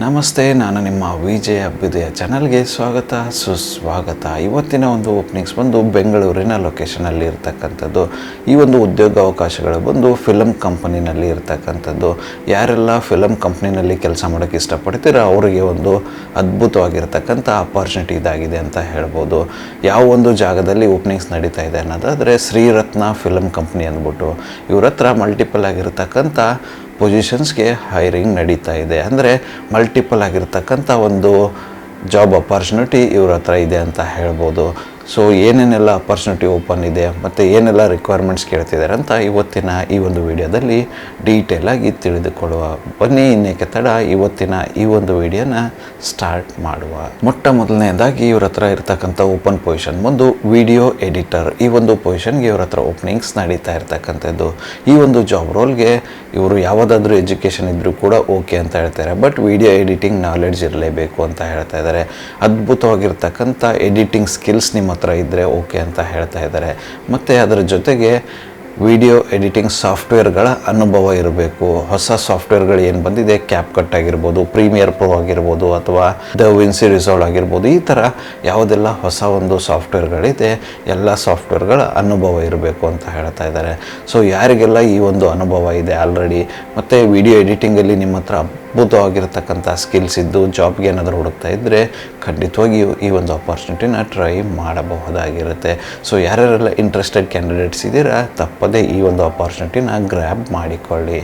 ನಮಸ್ತೆ, ನಾನು ನಿಮ್ಮ ವಿಜಯ ಅಭ್ಯುದಯ ಚಾನಲ್ಗೆ ಸ್ವಾಗತ, ಸುಸ್ವಾಗತ. ಇವತ್ತಿನ ಒಂದು ಓಪನಿಂಗ್ಸ್ ಬಂದು ಬೆಂಗಳೂರಿನ ಲೊಕೇಶನಲ್ಲಿ ಇರ್ತಕ್ಕಂಥದ್ದು. ಈ ಒಂದು ಉದ್ಯೋಗ ಅವಕಾಶಗಳು ಬಂದು ಫಿಲಮ್ ಕಂಪನಿನಲ್ಲಿ ಇರ್ತಕ್ಕಂಥದ್ದು. ಯಾರೆಲ್ಲ ಫಿಲಮ್ ಕಂಪ್ನಿನಲ್ಲಿ ಕೆಲಸ ಮಾಡೋಕ್ಕೆ ಇಷ್ಟಪಡ್ತೀರೋ ಅವರಿಗೆ ಒಂದು ಅದ್ಭುತವಾಗಿರ್ತಕ್ಕಂಥ ಅಪಾರ್ಚುನಿಟಿ ಇದಾಗಿದೆ ಅಂತ ಹೇಳ್ಬೋದು. ಯಾವ ಒಂದು ಜಾಗದಲ್ಲಿ ಓಪನಿಂಗ್ಸ್ ನಡೀತಾ ಇದೆ ಅನ್ನೋದಾದರೆ ಶ್ರೀರತ್ನ ಫಿಲಮ್ ಕಂಪ್ನಿ ಅಂದ್ಬಿಟ್ಟು. ಇವ್ರ ಹತ್ರ ಮಲ್ಟಿಪಲ್ ಆಗಿರ್ತಕ್ಕಂಥ ಪೊಸಿಷನ್ಸ್ಗೆ ಹೈರಿಂಗ್ ನಡೀತಾ ಇದೆ. ಅಂದರೆ ಮಲ್ಟಿಪಲ್ ಆಗಿರ್ತಕ್ಕಂಥ ಒಂದು ಜಾಬ್ ಅಪಾರ್ಚುನಿಟಿ ಇವ್ರ ಹತ್ರ ಇದೆ ಅಂತ ಹೇಳ್ಬೋದು. ಸೊ ಏನೇನೆಲ್ಲ ಅಪರ್ಚುನಿಟಿ ಓಪನ್ ಇದೆ ಮತ್ತು ಏನೆಲ್ಲ ರಿಕ್ವೈರ್ಮೆಂಟ್ಸ್ ಕೇಳ್ತಿದ್ದಾರೆ ಅಂತ ಇವತ್ತಿನ ಈ ಒಂದು ವಿಡಿಯೋದಲ್ಲಿ ಡೀಟೇಲಾಗಿ ತಿಳಿದುಕೊಳ್ಳುವ. ಬನ್ನಿ, ಇನ್ನೇಕೆ ತಡ. ಇವತ್ತಿನ ಈ ಒಂದು ವಿಡಿಯೋನ ಸ್ಟಾರ್ಟ್ ಮಾಡುವ. ಮೊಟ್ಟ ಮೊದಲನೇದಾಗಿ ಇವ್ರ ಹತ್ರ ಇರ್ತಕ್ಕಂಥ ಓಪನ್ ಪೊಸಿಷನ್ ಒಂದು ವಿಡಿಯೋ ಎಡಿಟರ್ ಈ ಒಂದು ಪೊಸಿಷನ್ಗೆ ಇವ್ರ ಹತ್ರ ಓಪನಿಂಗ್ಸ್ ನಡೀತಾ ಇರ್ತಕ್ಕಂಥದ್ದು. ಈ ಒಂದು ಜಾಬ್ ರೋಲ್ಗೆ ಇವರು ಯಾವುದಾದ್ರೂ ಎಜುಕೇಷನ್ ಇದ್ದರೂ ಕೂಡ ಓಕೆ ಅಂತ ಹೇಳ್ತಾರೆ. ಬಟ್ ವಿಡಿಯೋ ಎಡಿಟಿಂಗ್ ನಾಲೆಡ್ಜ್ ಇರಲೇಬೇಕು ಅಂತ ಹೇಳ್ತಾ ಇದ್ದಾರೆ. ಅದ್ಭುತವಾಗಿರ್ತಕ್ಕಂಥ ಎಡಿಟಿಂಗ್ ಸ್ಕಿಲ್ಸ್ ನಿಮ್ಮ ಹತ್ರ ಇದ್ದರೆ ಓಕೆ ಅಂತ ಹೇಳ್ತಾ ಇದ್ದಾರೆ. ಮತ್ತು ಅದರ ಜೊತೆಗೆ ವಿಡಿಯೋ ಎಡಿಟಿಂಗ್ ಸಾಫ್ಟ್ವೇರ್ಗಳ ಅನುಭವ ಇರಬೇಕು. ಹೊಸ ಸಾಫ್ಟ್ವೇರ್ಗಳು ಏನು ಬಂದಿದೆ? ಕ್ಯಾಪ್ ಕಟ್ ಆಗಿರ್ಬೋದು ಪ್ರೀಮಿಯರ್ ಪ್ರೋ ಆಗಿರ್ಬೋದು, ಅಥವಾ ದ ವಿನ್ಸಿ ರಿಸಾಲ್ವ್ ಆಗಿರ್ಬೋದು, ಈ ಥರ ಯಾವುದೆಲ್ಲ ಹೊಸ ಒಂದು ಸಾಫ್ಟ್ವೇರ್ಗಳಿದೆ, ಎಲ್ಲ ಸಾಫ್ಟ್ವೇರ್ಗಳ ಅನುಭವ ಇರಬೇಕು ಅಂತ ಹೇಳ್ತಾ ಇದ್ದಾರೆ. ಸೊ ಯಾರಿಗೆಲ್ಲ ಈ ಒಂದು ಅನುಭವ ಇದೆ ಆಲ್ರೆಡಿ ಮತ್ತು ವಿಡಿಯೋ ಎಡಿಟಿಂಗಲ್ಲಿ ನಿಮ್ಮ ಹತ್ರ ಅದ್ಭುತವಾಗಿರ್ತಕ್ಕಂಥ ಸ್ಕಿಲ್ಸ್ ಇದ್ದು ಜಾಬ್ಗೆ ಏನಾದರೂ ಹುಡುಕ್ತಾ ಇದ್ದರೆ ಖಂಡಿತವಾಗಿಯೂ ಈ ಒಂದು ಆಪರ್ಚುನಿಟಿನ ಟ್ರೈ ಮಾಡಬಹುದಾಗಿರುತ್ತೆ. ಸೊ ಯಾರ್ಯಾರೆಲ್ಲ ಇಂಟ್ರೆಸ್ಟೆಡ್ ಕ್ಯಾಂಡಿಡೇಟ್ಸ್ ಇದ್ದೀರಾ, ತಪ್ಪದೇ ಈ ಒಂದು ಅಪಾರ್ಚುನಿಟಿನ ಗ್ರ್ಯಾಬ್ ಮಾಡಿಕೊಳ್ಳಿ.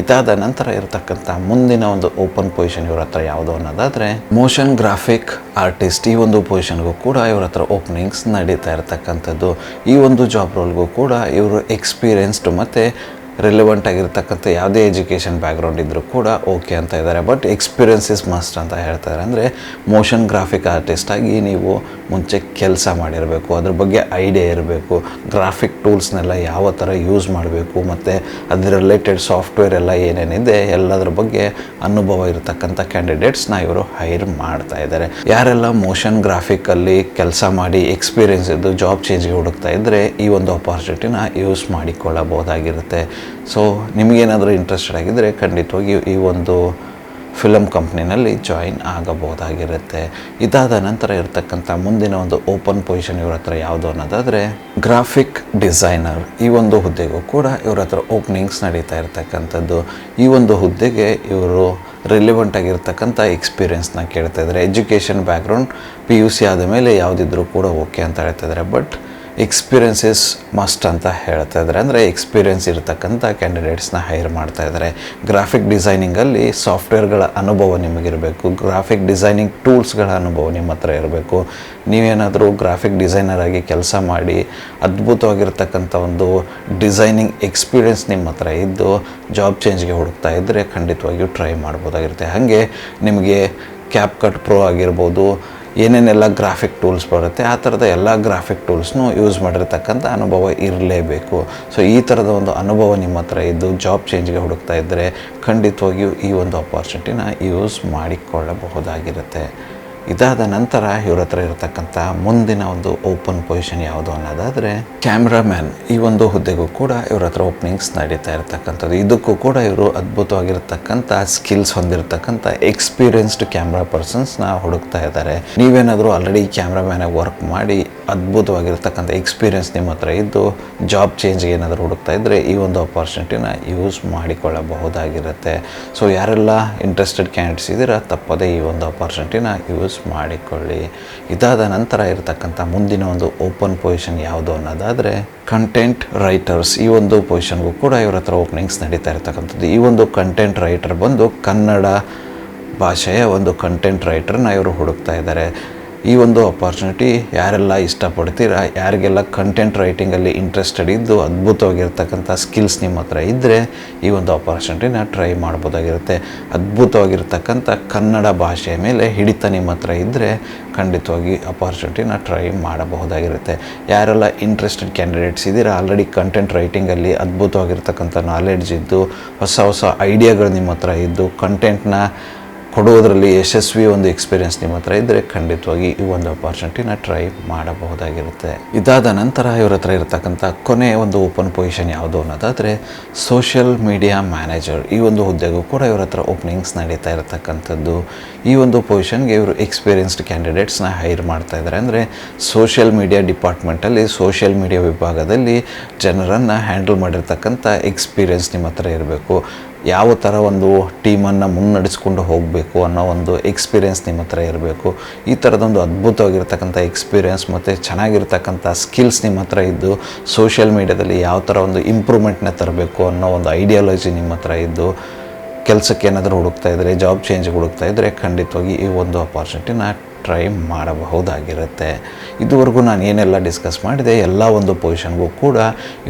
ಇದಾದ ನಂತರ ಇರತಕ್ಕಂಥ ಮುಂದಿನ ಒಂದು ಓಪನ್ ಪೊಸಿಷನ್ ಇವ್ರ ಹತ್ರ ಯಾವುದು ಅನ್ನೋದಾದರೆ ಮೋಷನ್ ಗ್ರಾಫಿಕ್ ಆರ್ಟಿಸ್ಟ್ ಈ ಒಂದು ಪೊಸಿಷನ್ಗೂ ಕೂಡ ಇವ್ರ ಹತ್ರ ಓಪನಿಂಗ್ಸ್ ನಡೀತಾ ಇರತಕ್ಕಂಥದ್ದು. ಈ ಒಂದು ಜಾಬ್ ರೋಲ್ಗೂ ಕೂಡ ಇವರು ಎಕ್ಸ್ಪೀರಿಯನ್ಸ್ಡ್ ಮತ್ತು ರಿಲೆವೆಂಟ್ ಆಗಿರ್ತಕ್ಕಂಥ ಯಾವುದೇ ಎಜುಕೇಷನ್ ಬ್ಯಾಕ್ಗ್ರೌಂಡ್ ಇದ್ದರೂ ಕೂಡ ಓಕೆ ಅಂತ ಇದ್ದಾರೆ. ಬಟ್ ಎಕ್ಸ್ಪೀರಿಯನ್ಸ್ ಇಸ್ ಮಸ್ಟ್ ಅಂತ ಹೇಳ್ತಾರೆ ಅಂದರೆ ಮೋಷನ್ ಗ್ರಾಫಿಕ್ ಆರ್ಟಿಸ್ಟ್ ಆಗಿ ನೀವು ಮುಂಚೆ ಕೆಲಸ ಮಾಡಿರಬೇಕು. ಅದ್ರ ಬಗ್ಗೆ ಐಡಿಯಾ ಇರಬೇಕು. ಗ್ರಾಫಿಕ್ ಟೂಲ್ಸ್ನೆಲ್ಲ ಯಾವ ಥರ ಯೂಸ್ ಮಾಡಬೇಕು. ಮತ್ತು ಅದ್ರ ರಿಲೇಟೆಡ್ ಸಾಫ್ಟ್ವೇರ್ ಎಲ್ಲ ಏನೇನಿದೆ, ಎಲ್ಲದರ ಬಗ್ಗೆ ಅನುಭವ ಇರತಕ್ಕಂಥ ಕ್ಯಾಂಡಿಡೇಟ್ಸ್ನ ಇವರು ಹೈರ್ ಮಾಡ್ತಾ ಇದ್ದಾರೆ. ಯಾರೆಲ್ಲ ಮೋಷನ್ ಗ್ರಾಫಿಕಲ್ಲಿ ಕೆಲಸ ಮಾಡಿ ಎಕ್ಸ್ಪೀರಿಯನ್ಸ್ ಇದ್ದು ಜಾಬ್ ಚೇಂಜ್ಗೆ ಹುಡುಕ್ತಾ ಇದ್ದರೆ ಈ ಒಂದು ಅಪಾರ್ಚುನಿಟಿನ ಯೂಸ್ ಮಾಡಿಕೊಳ್ಳಬಹುದಾಗಿರುತ್ತೆ. ಸೊ ನಿಮಗೇನಾದರೂ ಇಂಟ್ರೆಸ್ಟೆಡ್ ಆಗಿದ್ದರೆ ಖಂಡಿತವಾಗಿ ಈ ಒಂದು ಫಿಲಮ್ ಕಂಪ್ನಿನಲ್ಲಿ ಜಾಯಿನ್ ಆಗಬಹುದಾಗಿರುತ್ತೆ. ಇದಾದ ನಂತರ ಇರತಕ್ಕಂಥ ಮುಂದಿನ ಒಂದು ಓಪನ್ ಪೊಸಿಷನ್ ಇವ್ರ ಹತ್ರ ಯಾವುದು ಅನ್ನೋದಾದರೆ ಗ್ರಾಫಿಕ್ ಡಿಸೈನರ್ ಈ ಒಂದು ಹುದ್ದೆಗೂ ಕೂಡ ಇವ್ರ ಹತ್ರ ಓಪನಿಂಗ್ಸ್ ನಡೀತಾ ಇರ್ತಕ್ಕಂಥದ್ದು. ಈ ಒಂದು ಹುದ್ದೆಗೆ ಇವರು ರಿಲಿವೆಂಟ್ ಆಗಿರ್ತಕ್ಕಂಥ ಎಕ್ಸ್ಪೀರಿಯೆನ್ಸ್ನ ಕೇಳ್ತಾ ಇದ್ದಾರೆ education background P U C ಆದ ಮೇಲೆ ಯಾವುದಿದ್ರೂ ಕೂಡ ಓಕೆ ಅಂತ ಹೇಳ್ತಾ ಇದ್ದಾರೆ ಬಟ್ ಎಕ್ಸ್ಪೀರಿಯನ್ಸಸ್ ಮಸ್ಟ್ ಅಂತ ಹೇಳ್ತಾ ಇದ್ದಾರೆ. ಅಂದರೆ ಎಕ್ಸ್ಪೀರಿಯನ್ಸ್ ಇರತಕ್ಕಂಥ ಕ್ಯಾಂಡಿಡೇಟ್ಸ್ನ ಹೈರ್ ಮಾಡ್ತಾ ಇದ್ದಾರೆ. ಗ್ರಾಫಿಕ್ ಡಿಸೈನಿಂಗಲ್ಲಿ ಸಾಫ್ಟ್ವೇರ್ಗಳ ಅನುಭವ ನಿಮಗಿರಬೇಕು. ಗ್ರಾಫಿಕ್ ಡಿಸೈನಿಂಗ್ ಟೂಲ್ಸ್ಗಳ ಅನುಭವ ನಿಮ್ಮ ಹತ್ರ ಇರಬೇಕು. ನೀವೇನಾದರೂ ಗ್ರಾಫಿಕ್ ಡಿಸೈನರ್ ಆಗಿ ಕೆಲಸ ಮಾಡಿ ಅದ್ಭುತವಾಗಿರ್ತಕ್ಕಂಥ ಒಂದು ಡಿಸೈನಿಂಗ್ ಎಕ್ಸ್ಪೀರಿಯನ್ಸ್ ನಿಮ್ಮ ಹತ್ರ ಇದ್ದು ಜಾಬ್ ಚೇಂಜ್ಗೆ ಹುಡುಕ್ತಾ ಇದ್ದರೆ ಖಂಡಿತವಾಗಿಯೂ ಟ್ರೈ ಮಾಡ್ಬೋದಾಗಿರುತ್ತೆ. ಹಾಗೆ ನಿಮಗೆ ಕ್ಯಾಪ್ ಕಟ್ ಪ್ರೋ ಆಗಿರ್ಬೋದು ಏನೇನೆಲ್ಲ ಗ್ರಾಫಿಕ್ ಟೂಲ್ಸ್ ಬರುತ್ತೆ, ಆ ಥರದ ಎಲ್ಲ ಗ್ರಾಫಿಕ್ ಟೂಲ್ಸ್ನೂ ಯೂಸ್ ಮಾಡಿರ್ತಕ್ಕಂಥ ಅನುಭವ ಇರಲೇಬೇಕು. ಸೊ ಈ ಥರದ ಒಂದು ಅನುಭವ ನಿಮ್ಮ ಹತ್ರ ಇದ್ದು ಜಾಬ್ ಚೇಂಜ್ಗೆ ಹುಡುಕ್ತಾ ಇದ್ದರೆ ಖಂಡಿತವಾಗಿಯೂ ಈ ಒಂದು ಅಪಾರ್ಚುನಿಟಿನ ಯೂಸ್ ಮಾಡಿಕೊಳ್ಳಬಹುದಾಗಿರುತ್ತೆ. ಇದಾದ ನಂತರ ಇವ್ರ ಹತ್ರ ಇರತಕ್ಕಂಥ ಮುಂದಿನ ಒಂದು ಓಪನ್ ಪೊಸಿಷನ್ ಯಾವುದು ಅನ್ನೋದಾದರೆ ಕ್ಯಾಮ್ರಾಮ್ಯಾನ್ ಈ ಒಂದು ಹುದ್ದೆಗೂ ಕೂಡ ಇವ್ರ ಹತ್ರ ಓಪನಿಂಗ್ಸ್ ನಡೀತಾ ಇರತಕ್ಕಂಥದ್ದು. ಇದಕ್ಕೂ ಕೂಡ ಇವರು ಅದ್ಭುತವಾಗಿರ್ತಕ್ಕಂಥ ಸ್ಕಿಲ್ಸ್ ಹೊಂದಿರತಕ್ಕಂಥ ಎಕ್ಸ್ಪೀರಿಯನ್ಸ್ಡ್ ಕ್ಯಾಮ್ರಾ ಪರ್ಸನ್ಸ್ನ ಹುಡುಕ್ತಾ ಇದ್ದಾರೆ. ನೀವೇನಾದರೂ ಆಲ್ರೆಡಿ ಕ್ಯಾಮ್ರಾಮ್ಯಾನಾಗಿ ವರ್ಕ್ ಮಾಡಿ ಅದ್ಭುತವಾಗಿರ್ತಕ್ಕಂಥ ಎಕ್ಸ್ಪೀರಿಯನ್ಸ್ ನಿಮ್ಮ ಹತ್ರ ಇದ್ದು ಜಾಬ್ ಚೇಂಜ್ಗೆ ಏನಾದರೂ ಹುಡುಕ್ತಾ ಇದ್ದರೆ ಈ ಒಂದು ಅಪಾರ್ಚುನಿಟಿನ ಯೂಸ್ ಮಾಡಿಕೊಳ್ಳಬಹುದಾಗಿರುತ್ತೆ. ಸೊ ಯಾರೆಲ್ಲ ಇಂಟ್ರೆಸ್ಟೆಡ್ ಕ್ಯಾಂಡಿಡೇಟ್ಸ್ ಇದ್ದೀರಾ, ತಪ್ಪದೇ ಈ ಒಂದು ಅಪಾರ್ಚುನಿಟಿನ ಯೂಸ್ ಮಾಡಿಕೊಳ್ಳಿ. ಇದಾದ ನಂತರ ಇರತಕ್ಕಂಥ ಮುಂದಿನ ಒಂದು ಓಪನ್ ಪೊಸಿಷನ್ ಯಾವುದು ಅನ್ನೋದಾದರೆ ಕಂಟೆಂಟ್ ರೈಟರ್ಸ್ ಈ ಒಂದು ಪೊಸಿಷನ್ಗೂ ಕೂಡ ಇವ್ರ ಹತ್ರ ಓಪನಿಂಗ್ಸ್ ನಡೀತಾ ಇರ್ತಕ್ಕಂಥದ್ದು. ಈ ಒಂದು ಕಂಟೆಂಟ್ ರೈಟರ್ ಬಂದು ಕನ್ನಡ ಭಾಷೆಯ ಒಂದು ಕಂಟೆಂಟ್ ರೈಟರ್ನ ಇವರು ಹುಡುಕ್ತಾ ಇದ್ದಾರೆ. ಈ ಒಂದು ಅಪಾರ್ಚುನಿಟಿ ಯಾರೆಲ್ಲ ಇಷ್ಟಪಡ್ತೀರಾ, ಯಾರಿಗೆಲ್ಲ ಕಂಟೆಂಟ್ ರೈಟಿಂಗಲ್ಲಿ ಇಂಟ್ರೆಸ್ಟೆಡ್ ಇದ್ದು ಅದ್ಭುತವಾಗಿರ್ತಕ್ಕಂಥ ಸ್ಕಿಲ್ಸ್ ನಿಮ್ಮ ಹತ್ರ ಇದ್ದರೆ ಈ ಒಂದು ಅಪಾರ್ಚುನಿಟಿನ ಟ್ರೈ ಮಾಡ್ಬೋದಾಗಿರುತ್ತೆ. ಅದ್ಭುತವಾಗಿರ್ತಕ್ಕಂಥ ಕನ್ನಡ ಭಾಷೆಯ ಮೇಲೆ ಹಿಡಿತ ನಿಮ್ಮ ಹತ್ರ ಇದ್ದರೆ ಖಂಡಿತವಾಗಿ ಅಪಾರ್ಚುನಿಟಿನ ಟ್ರೈ ಮಾಡಬಹುದಾಗಿರುತ್ತೆ. ಯಾರೆಲ್ಲ ಇಂಟ್ರೆಸ್ಟೆಡ್ ಕ್ಯಾಂಡಿಡೇಟ್ಸ್ ಇದ್ದೀರಾ ಆಲ್ರೆಡಿ ಕಂಟೆಂಟ್ ರೈಟಿಂಗಲ್ಲಿ ಅದ್ಭುತವಾಗಿರ್ತಕ್ಕಂಥ ನಾಲೆಡ್ಜ್ ಇದ್ದು, ಹೊಸ ಹೊಸ ಐಡಿಯಾಗಳು ನಿಮ್ಮ ಹತ್ರ ಇದ್ದು ಕಂಟೆಂಟ್ನ ಕೊಡುವುದರಲ್ಲಿ ಯಶಸ್ವಿ ಒಂದು ಎಕ್ಸ್ಪೀರಿಯನ್ಸ್ ನಿಮ್ಮ ಹತ್ರ ಇದ್ದರೆ ಖಂಡಿತವಾಗಿ ಈ ಒಂದು ಅಪಾರ್ಚುನಿಟಿನ ಟ್ರೈ ಮಾಡಬಹುದಾಗಿರುತ್ತೆ. ಇದಾದ ನಂತರ ಇವ್ರ ಹತ್ರ ಇರತಕ್ಕಂಥ ಕೊನೆ ಒಂದು ಓಪನ್ ಪೊಸಿಷನ್ ಯಾವುದು ಅನ್ನೋದಾದರೆ ಸೋಷಿಯಲ್ ಮೀಡಿಯಾ ಮ್ಯಾನೇಜರ್ ಈ ಒಂದು ಹುದ್ದೆಗೂ ಕೂಡ ಇವರ ಹತ್ರ ಓಪನಿಂಗ್ಸ್ ನಡೀತಾ ಇರತಕ್ಕಂಥದ್ದು. ಈ ಒಂದು ಪೊಸಿಷನ್ಗೆ ಇವರು ಎಕ್ಸ್ಪೀರಿಯನ್ಸ್ಡ್ ಕ್ಯಾಂಡಿಡೇಟ್ಸ್ನ ಹೈರ್ ಮಾಡ್ತಾ ಇದ್ದಾರೆ ಅಂದರೆ ಸೋಷಿಯಲ್ ಮೀಡಿಯಾ ಡಿಪಾರ್ಟ್ಮೆಂಟಲ್ಲಿ ಸೋಷಿಯಲ್ ಮೀಡಿಯಾ ವಿಭಾಗದಲ್ಲಿ ಜನರನ್ನು ಹ್ಯಾಂಡಲ್ ಮಾಡಿರ್ತಕ್ಕಂಥ ಎಕ್ಸ್ಪೀರಿಯನ್ಸ್ ನಿಮ್ಮ ಹತ್ರ ಇರಬೇಕು. ಯಾವ ಥರ ಒಂದು ಟೀಮನ್ನು ಮುನ್ನಡೆಸ್ಕೊಂಡು ಹೋಗಬೇಕು ಅನ್ನೋ ಒಂದು ಎಕ್ಸ್ಪೀರಿಯೆನ್ಸ್ ನಿಮ್ಮ ಹತ್ರ ಇರಬೇಕು. ಈ ಥರದೊಂದು ಅದ್ಭುತವಾಗಿರ್ತಕ್ಕಂಥ ಎಕ್ಸ್ಪೀರಿಯೆನ್ಸ್ ಮತ್ತು ಚೆನ್ನಾಗಿರ್ತಕ್ಕಂಥ ಸ್ಕಿಲ್ಸ್ ನಿಮ್ಮ ಹತ್ರ ಇದ್ದು ಸೋಷಿಯಲ್ ಮೀಡ್ಯಾದಲ್ಲಿ ಯಾವ ಥರ ಒಂದು ಇಂಪ್ರೂವ್ಮೆಂಟ್ನ ತರಬೇಕು ಅನ್ನೋ ಒಂದು ಐಡಿಯಾಲಜಿ ನಿಮ್ಮ ಹತ್ರ ಇದ್ದು, ಕೆಲಸಕ್ಕೆ ಏನಾದರೂ ಹುಡುಕ್ತಾ ಇದ್ದರೆ ಜಾಬ್ ಚೇಂಜ್ ಹುಡುಕ್ತಾ ಇದ್ದರೆ ಖಂಡಿತವಾಗಿ ಈ ಒಂದು ಅಪಾರ್ಚುನಿಟಿನ ಟ್ರೈ ಮಾಡಬಹುದಾಗಿರುತ್ತೆ. ಇದುವರೆಗೂ ನಾನು ಏನೆಲ್ಲ ಡಿಸ್ಕಸ್ ಮಾಡಿದೆ, ಎಲ್ಲ ಒಂದು ಪೊಸಿಷನ್ಗೂ ಕೂಡ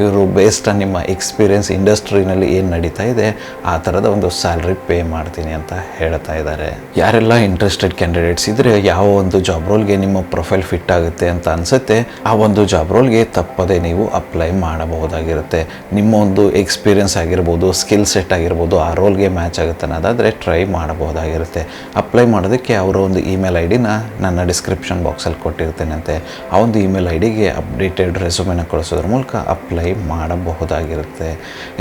ಇವರು ಬೇಸ್ಡ್ ಆನ್ ನಿಮ್ಮ ಎಕ್ಸ್ಪೀರಿಯೆನ್ಸ್ ಇಂಡಸ್ಟ್ರಿನಲ್ಲಿ ಏನು ನಡೀತಾ ಇದೆ, ಆ ಥರದ ಒಂದು ಸ್ಯಾಲ್ರಿ ಪೇ ಮಾಡ್ತೀನಿ ಅಂತ ಹೇಳ್ತಾ ಇದ್ದಾರೆ. ಯಾರೆಲ್ಲ ಇಂಟ್ರೆಸ್ಟೆಡ್ ಕ್ಯಾಂಡಿಡೇಟ್ಸ್ ಇದ್ದರೆ ಯಾವ ಒಂದು ಜಾಬ್ ರೋಲ್ಗೆ ನಿಮ್ಮ ಪ್ರೊಫೈಲ್ ಫಿಟ್ ಆಗುತ್ತೆ ಅಂತ ಅನಿಸುತ್ತೆ, ಆ ಒಂದು ಜಾಬ್ ರೋಲ್ಗೆ ತಪ್ಪದೇ ನೀವು ಅಪ್ಲೈ ಮಾಡಬಹುದಾಗಿರುತ್ತೆ. ನಿಮ್ಮ ಒಂದು ಎಕ್ಸ್ಪೀರಿಯೆನ್ಸ್ ಆಗಿರ್ಬೋದು ಸ್ಕಿಲ್ ಸೆಟ್ ಆಗಿರ್ಬೋದು, ಆ ರೋಲ್ಗೆ ಮ್ಯಾಚ್ ಆಗುತ್ತೆ ಅನ್ನೋದಾದರೆ ಟ್ರೈ ಮಾಡಬಹುದಾಗಿರುತ್ತೆ. ಅಪ್ಲೈ ಮಾಡೋದಕ್ಕೆ ಅವರ ಒಂದು ಇಮೇಲ್ ಐ ಡಿನ ನನ್ನ ಡಿಸ್ಕ್ರಿಪ್ಷನ್ ಬಾಕ್ಸಲ್ಲಿ ಕೊಟ್ಟಿರ್ತೇನಂತೆ. ಆ ಒಂದು ಇಮೇಲ್ ಐ ಡಿಗೆ ಅಪ್ಡೇಟೆಡ್ ರೆಸ್ಯೂಮೆನ ಕಳಿಸೋದ್ರ ಮೂಲಕ ಅಪ್ಲೈ ಮಾಡಬಹುದಾಗಿರುತ್ತೆ.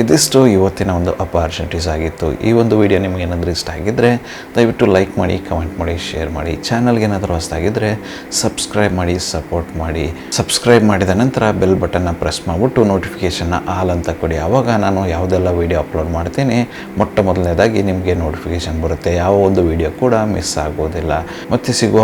ಇದಿಷ್ಟು ಇವತ್ತಿನ ಒಂದು ಅಪಾರ್ಚುನಿಟೀಸ್ ಆಗಿತ್ತು. ಈ ಒಂದು ವಿಡಿಯೋ ನಿಮಗೇನಾದರೂ ಇಷ್ಟ ಆಗಿದ್ದರೆ ದಯವಿಟ್ಟು ಲೈಕ್ ಮಾಡಿ ಕಮೆಂಟ್ ಮಾಡಿ ಶೇರ್ ಮಾಡಿ. ಚಾನಲ್ಗೆ ಏನಾದರೂ ಹೊಸದಾಗಿದ್ದರೆ ಸಬ್ಸ್ಕ್ರೈಬ್ ಮಾಡಿ ಸಪೋರ್ಟ್ ಮಾಡಿ. ಸಬ್ಸ್ಕ್ರೈಬ್ ಮಾಡಿದ ನಂತರ ಬೆಲ್ ಬಟನ್ನ ಪ್ರೆಸ್ ಮಾಡಿಬಿಟ್ಟು ನೋಟಿಫಿಕೇಷನ್ನ ಆಲ್ ಅಂತ ಕೊಡಿ. ಆವಾಗ ನಾನು ಯಾವುದೆಲ್ಲ ವೀಡಿಯೋ ಅಪ್ಲೋಡ್ ಮಾಡ್ತೀನಿ, ಮೊಟ್ಟ ಮೊದಲನೇದಾಗಿ ನಿಮಗೆ ನೋಟಿಫಿಕೇಷನ್ ಬರುತ್ತೆ. ಯಾವ ಒಂದು ವಿಡಿಯೋ ಕೂಡ ಮಿಸ್ ಆಗೋದಿಲ್ಲ. ಮತ್ತೆ ಸಿಗುವ